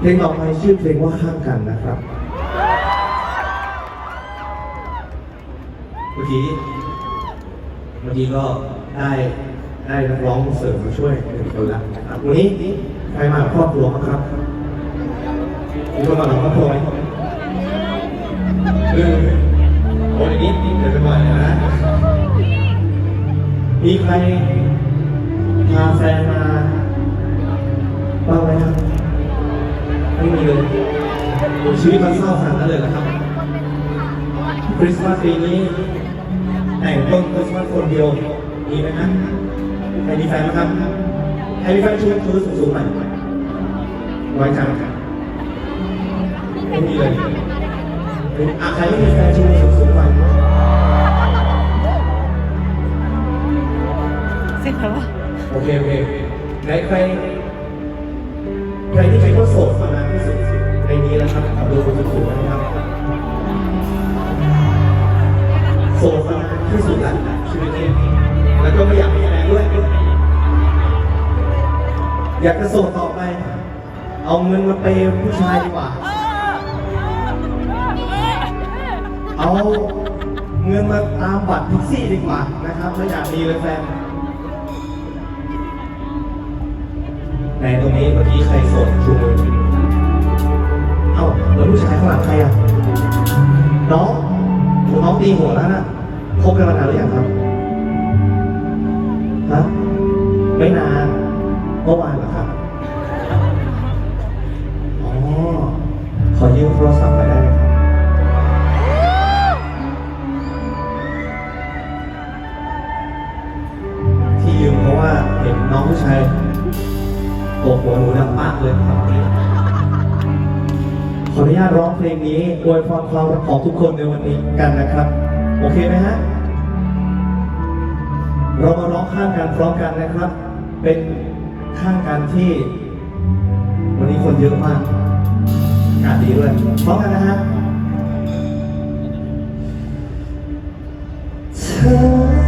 เพลงต่อไปชื่อเพลงว่าข้างกันนะครับ เมื่อกี้เมื่อกี้ก็ได้ได้นักร้องเสริมมาช่วยหนึ่งคนแล้วนะครับวันนี้ใครมากับครอบครัวบ้างครับมีคนมากับครอบครัวไหมเออโอ้ยนิดนิดเดี๋ยวไปก่อนนะมีใคร ชีวิตมันเศร้าขนาดนั้นเลยนะครับคริสต์มาสปีนี้แต่งต้นคริสต์มาสคนเดียวมีไหมครับใครมีแฟนไหมครับใครมีแฟนชูชูสูงสูงๆหน่อยไว้จังไม่มีเลยอะใครไม่มีแฟนชูสูงสูงๆหน่อยเสร็จแล้ววะโอเคโอเคไหนใครใครที่คิดว่าโสดมานานที่สุด ในนี้แล้วครับขอดูคนสูงๆนะครับโสดมานที่สุดแล้วชีวิตนี้แล้วก็ไม่อยากมีแฟนด้วย อยากจะโสดต่อไป เอาเงินมาเปย์ผู้ชายดีกว่า เอาเงินมาตามบัตรแท็กซี่ดีกว่านะครับไม่อยากมีเลยแฟนในตรงนี้เมื่อกี้ใครโสดชูมือ เอ้าแล้วผู้ชายข้างหลังใครอะ น้องน้องตีหัวแล้วนะคบกันมานานหรือยังครับฮะไม่นานเมื่อวานเหรอครับอ๋อขอยืมโทรศัพท์ไปได้ไหมครับที่ยืมเพราะว่าเห็นน้องผู้ชายตกหัวหนูดังมากเลยครับ ขออนุญาตร้องเพลงนี้อวยพรความรักของทุกคนในวันนี้กันนะครับ โอเคไหมฮะ เรามาร้องข้างกันพร้อมกันนะครับ เป็นข้างกันที่ วันนี้คนเยอะมากอากาศดีด้วยพร้อมกันนะฮะเธอ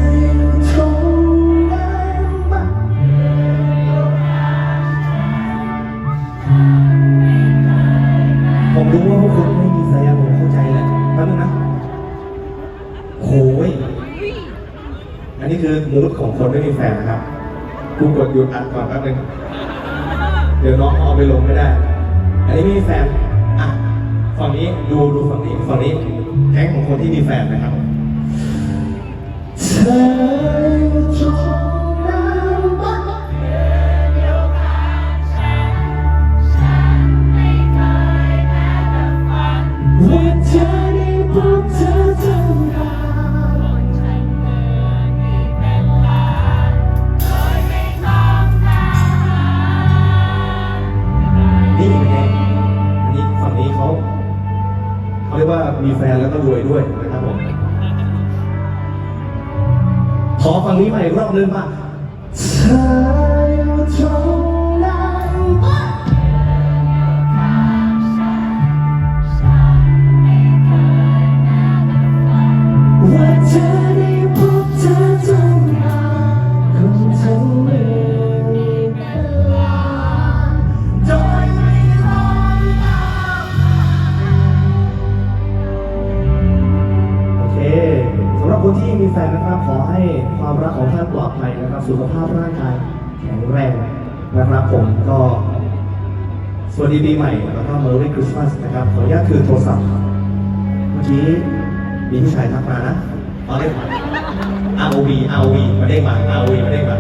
ผมรู้ว่าพวกคุณไม่มีแฟนผมเข้าใจแหละแป๊บนึงนะโอ้ยอันนี้คือมูดของคนไม่มีแฟนนะครับ กูกดหยุดอัดก่อนแป๊บนึง เดี๋ยวน้องเอาไปลงไม่ได้ อันนี้ไม่มีแฟน อะ ฝั่งนี้ดูดูฝั่งนี้ ฝั่งนี้แก๊งของคนที่มีแฟนนะครับเธอ ใหม่อีกรอบนึงมาเธอ ความรักของท่านปลอดภัยนะครับ สุขภาพร่างกายแข็งแรงนะครับผมก็สวัสดีปีใหม่แล้วก็ Merry Christmas นะครับขออนุญาตคือโทรศัพท์เมื่อกี้มีผู้ชายทักมานะเอาเรียกมา ROV ROV มาได้มา ROV มาได้มา